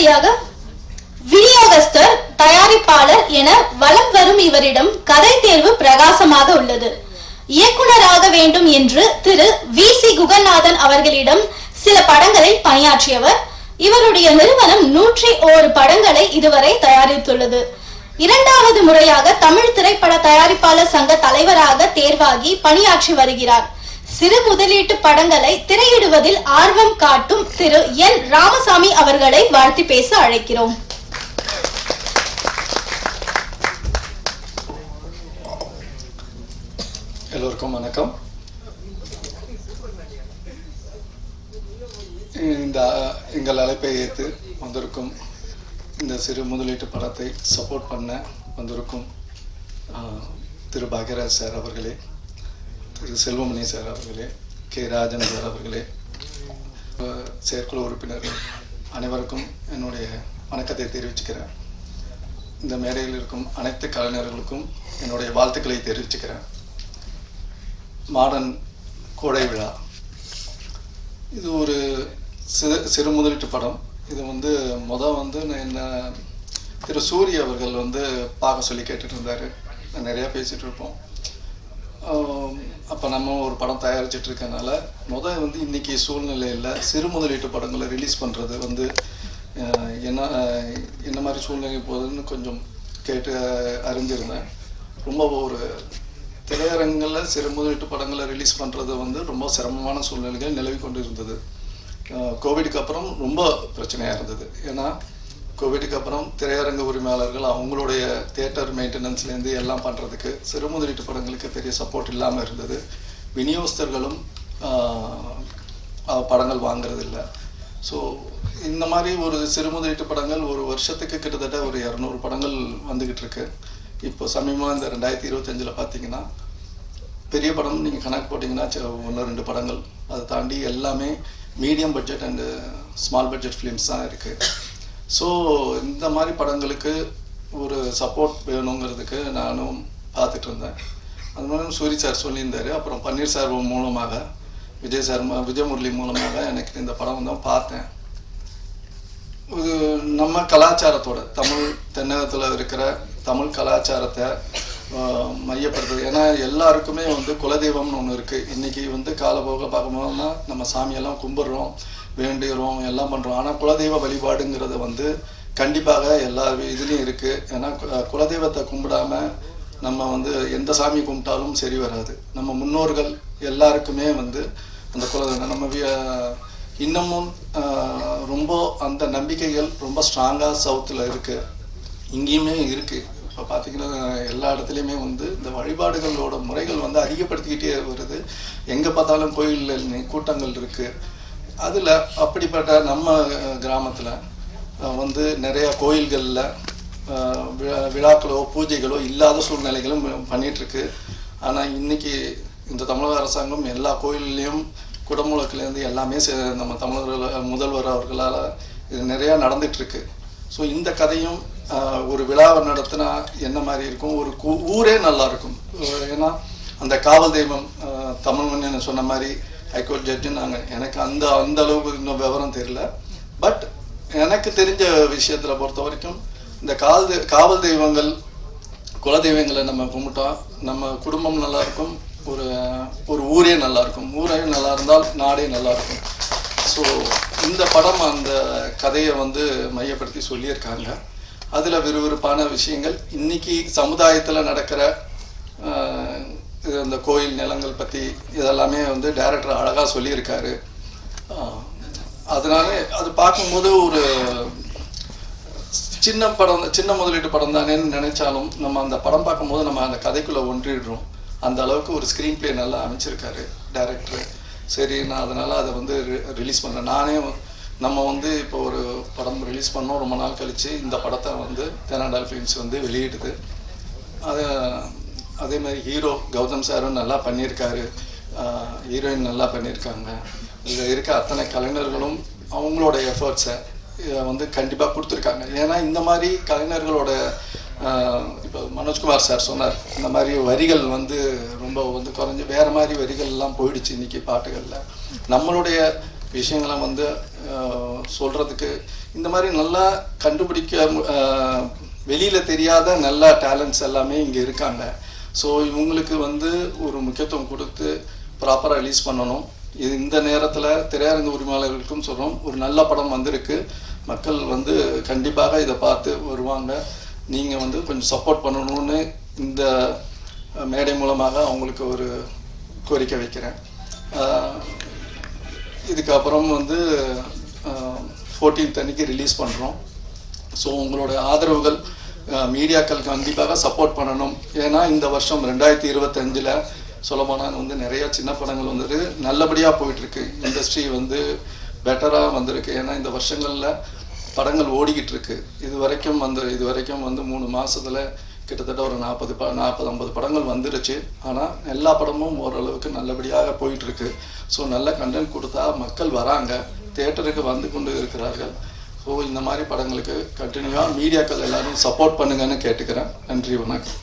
அடுத்தபடியாக விநியோகஸ்தர் தயாரிப்பாளர் என வலம் வரும் இவரிடம் கதை தேர்வு பிரகாசமாக உள்ளது. இயக்குனராக வேண்டும் என்று திரு வி. சி. குகநாதன் அவர்களிடம் சில படங்களை பணியாற்றியவர். இவருடைய நிறுவனம் நூற்றி ஓரு படங்களை இதுவரை தயாரித்துள்ளது. இரண்டாவது முறையாக தமிழ் திரைப்பட தயாரிப்பாளர் சங்க தலைவராக தேர்வாகி பணியாற்றி வருகிறார். சிறு முதலீட்டு படங்களை திரையிடுவதில் ஆர்வம் காட்டும் திரு என் ராமசாமி அவர்களை வாழ்த்தி பேச அழைக்கிறோம். எல்லோருக்கும் வணக்கம். இந்த எங்கள் அழைப்பை ஏற்று வந்திருக்கும் இந்த சிறு முதலீட்டு படத்தை சப்போர்ட் பண்ண வந்திருக்கும் ஆஹ், திரு பாக்யராஜ் சார் அவர்களே திரு செல்வமணி சார் அவர்களே கே. ராஜன் சார் அவர்களே செயற்குழு உறுப்பினர்கள் அனைவருக்கும் என்னுடைய வணக்கத்தை தெரிவிச்சுக்கிறேன். இந்த மேடையில் இருக்கும் அனைத்து கலைஞர்களுக்கும் என்னுடைய வாழ்த்துக்களை தெரிவிச்சுக்கிறேன். மாடர்ன் கோடை விழா. இது ஒரு சிறு சிறு முதலீட்டு படம். இது வந்து முத வந்து நான் என்ன திரு சூரிய அவர்கள் வந்து பார்க்க சொல்லி கேட்டுட்டு இருந்தார். நிறையா பேசிகிட்டு இருப்போம். அப்போ நம்ம ஒரு படம் தயாரிச்சிட்டு இருக்கனால முதல் வந்து இன்னைக்கு சூழ்நிலையில் சிறு முதலீட்டு படங்களை ரிலீஸ் பண்ணுறது வந்து என்ன என்ன மாதிரி சூழ்நிலை போகுதுன்னு கொஞ்சம் கேட்டு அறிஞ்சிருந்தேன். ரொம்ப ஒரு திரையரங்கில் சிறு முதலீட்டு படங்களை ரிலீஸ் பண்ணுறது வந்து ரொம்ப சிரமமான சூழ்நிலைகள் நிலவி கொண்டு இருந்தது கோவிடுக்கு அப்புறம் ரொம்ப பிரச்சனையாக இருந்தது. ஏன்னா கோவிடுக்கு அப்புறம் திரையரங்கு உரிமையாளர்கள் அவங்களுடைய தியேட்டர் மெயின்டெனன்ஸ்லேருந்து எல்லாம் பண்ணுறதுக்கு சிறு முதலீட்டு படங்களுக்கு பெரிய சப்போர்ட் இல்லாமல் இருந்தது. விநியோகஸ்தர்களும் படங்கள் வாங்குறதில்ல. ஸோ இந்த மாதிரி ஒரு சிறு முதலீட்டு படங்கள் ஒரு வருஷத்துக்கு கிட்டத்தட்ட ஒரு இரநூறு படங்கள் வந்துக்கிட்டு இருக்கு. இப்போ சமீபமாக இந்த ரெண்டாயிரத்தி இருபத்தஞ்சில் பார்த்தீங்கன்னா பெரிய படம் நீங்கள் கணக்கு போட்டிங்கன்னா ஒன்று ரெண்டு படங்கள். அதை தாண்டி எல்லாமே medium budget and small budget films தான் இருக்குது ஸோ இந்த மாதிரி படங்களுக்கு ஒரு சப்போர்ட் வேணுங்கிறதுக்கு நானும் பார்த்துட்டு இருந்தேன் அது மாதிரி சூரி சார் சொல்லியிருந்தாரு. அப்புறம் பன்னீர் சார் மூலமாக விஜய் சார் விஜய் முரளி மூலமாக எனக்கு இந்த படம் தான் பார்த்தேன். இது நம்ம கலாச்சாரத்தோட தமிழ் தென்னகத்தில் இருக்கிற தமிழ் கலாச்சாரத்தை மையப்படுத்துது ஏன்னா எல்லாருக்குமே வந்து குலதெய்வம்னு ஒன்று இருக்குது இன்றைக்கி வந்து காலபோக பார்க்கும்போதுனா நம்ம சாமியெல்லாம் கும்பிட்றோம் வேண்டுகிறோம் எல்லாம் பண்ணுறோம் ஆனால் குலதெய்வ வழிபாடுங்கிறது வந்து கண்டிப்பாக எல்லா இதுலேயும் இருக்குது ஏன்னா குலதெய்வத்தை கும்பிடாம நம்ம வந்து எந்த சாமி கும்பிட்டாலும் சரி வராது. நம்ம முன்னோர்கள் எல்லாருக்குமே வந்து அந்த குலதெய்வம். நம்ம இன்னமும் ரொம்ப அந்த நம்பிக்கைகள் ரொம்ப ஸ்ட்ராங்காக சவுத்தில் இருக்குது இங்கேயுமே இருக்குது இப்போ பார்த்தீங்கன்னா எல்லா இடத்துலையுமே வந்து இந்த வழிபாடுகளோட முறைகள் வந்து அதிகப்படுத்திக்கிட்டே வருது. எங்கே பார்த்தாலும் கோயிலில் கூட்டங்கள் இருக்குது அதில் அப்படிப்பட்ட நம்ம கிராமத்தில் வந்து நிறையா கோயில்களில் விழாக்களோ பூஜைகளோ இல்லாத சூழ்நிலைகளும் பண்ணிகிட்ருக்கு ஆனால் இன்றைக்கி இந்த தமிழக அரசாங்கம் எல்லா கோயில்லையும் குடமுழக்கிலேருந்து எல்லாமே சே- நம்ம தமிழர்கள் முதல்வர் அவர்களால் இது நிறையா நடந்துகிட்ருக்கு ஸோ இந்த கதையும் ஒரு விழாவை நடத்தினா என்ன மாதிரி இருக்கும்? ஒரு கூ- ஊரே நல்லா இருக்கும் ஏன்னா அந்த காவல் தெய்வம் ஆஹ், தமிழ் மன்னன் சொன்ன மாதிரி ஹைகோர்ட் ஜட்ஜு நாங்கள் எனக்கு அந்த அந்த அளவுக்கு இன்னும் விவரம் தெரியல. பட் எனக்கு தெரிஞ்ச விஷயத்தில் பொறுத்த வரைக்கும் இந்த காவல் காவல் தெய்வங்கள் குலதெய்வங்களை நம்ம கும்பிட்டா நம்ம குடும்பம் நல்லா இருக்கும் ஒரு ஒரு ஊரே நல்லா இருக்கும் ஊரே நல்லா இருந்தால் நாடே நல்லா இருக்கும் ஸோ இந்த படம் அந்த கதையை வந்து மையப்படுத்தி சொல்லியிருக்காங்க. அதில் விறுவிறுப்பான விஷயங்கள். இன்னைக்கு சமுதாயத்தில் நடக்கிற இந்த கோயில் நிலங்கள் பற்றி இதெல்லாமே வந்து டைரக்டர் அழகாக சொல்லியிருக்காரு. அதனால அது பார்க்கும்போது ஒரு சின்ன படம் சின்ன முதலீட்டு படம் தானேன்னு நினைச்சாலும் நம்ம அந்த படம் பார்க்கும்போது நம்ம அந்த கதைக்குள்ளே ஒன்றிடுறோம். அந்த அளவுக்கு ஒரு ஸ்க்ரீன் ப்ளே நல்லா அமைச்சிருக்காரு டேரக்டர். சரி நான் அதனால் அதை வந்து ரிலீஸ் பண்ணேன் நானே நம்ம வந்து இப்போ ஒரு படம் ரிலீஸ் பண்ணோம் ரொம்ப நாள் கழித்து இந்த படத்தை வந்து தேனாண்டால் ஃபிலிம்ஸ் வந்து வெளியிடுது. அதை அதே மாதிரி ஹீரோ கௌதம் சாரும் நல்லா பண்ணியிருக்காரு. ஹீரோயின் நல்லா பண்ணியிருக்காங்க. இதில் இருக்க அத்தனை கலைஞர்களும் அவங்களோட எஃபர்ட்ஸை வந்து கண்டிப்பாக கொடுத்துருக்காங்க. ஏன்னா இந்த மாதிரி கலைஞர்களோட இப்போ மனோஜ்குமார் சார் சொன்னார் இந்த மாதிரி வரிகள் வந்து ரொம்ப வந்து குறைஞ்சி வேறு மாதிரி வரிகள் எல்லாம் போயிடுச்சு இன்றைக்கி பாட்டுகளில். நம்மளுடைய விஷயங்களை வந்து சொல்கிறதுக்கு இந்த மாதிரி நல்லா கண்டுபிடிக்க மு- தெரியாத நல்ல டேலண்ட்ஸ் எல்லாமே இங்கே இருக்காங்க. ஸோ இவங்களுக்கு வந்து ஒரு முக்கியத்துவம் கொடுத்து ப்ராப்பராக ரிலீஸ் பண்ணணும். இது இந்த நேரத்தில் திரையரங்கு உரிமையாளர்களுக்கும் சொல்கிறோம் ஒரு நல்ல படம் வந்திருக்கு. மக்கள் வந்து கண்டிப்பாக இதை பார்த்து வருவாங்க. நீங்கள் வந்து கொஞ்சம் சப்போர்ட் பண்ணணும்னு இந்த மேடை மூலமாக அவங்களுக்கு ஒரு கோரிக்கை வைக்கிறேன். இதுக்கப்புறம் வந்து ஃபோர்டீன்த் அன்னைக்கு ரிலீஸ் பண்ணுறோம் ஸோ உங்களோட ஆதரவுகள் மீடியாக்கள் கண்டிப்பாக சப்போர்ட் பண்ணணும். ஏன்னா இந்த வருஷம் ரெண்டாயிரத்தி இருபத்தஞ்சில் சொல்லப்போனால் வந்து நிறைய சின்ன படங்கள் வந்துட்டு நல்லபடியாக போயிட்டுருக்கு இண்டஸ்ட்ரி வந்து பெட்டராக வந்திருக்கு. ஏன்னா இந்த வருஷங்களில் படங்கள் ஓடிக்கிட்டு இருக்கு இது வரைக்கும் வந்து இது வரைக்கும் வந்து மூணு மாசத்துல கிட்டத்தட்ட ஒரு நாற்பது ப நாற்பது ஐம்பது படங்கள் வந்துருச்சு. ஆனால் எல்லா படமும் ஓரளவுக்கு நல்லபடியாக போயிட்டு இருக்கு ஸோ நல்ல கண்டென்ட் கொடுத்தா மக்கள் வராங்க. தேட்டருக்கு வந்து கொண்டு இருக்கிறார்கள். ஸோ இந்த மாதிரி படங்களுக்கு கண்டினியூவாக மீடியாக்கள் எல்லாரும் சப்போர்ட் பண்ணுங்கன்னு கேட்டுக்கிறேன். நன்றி வணக்கம்.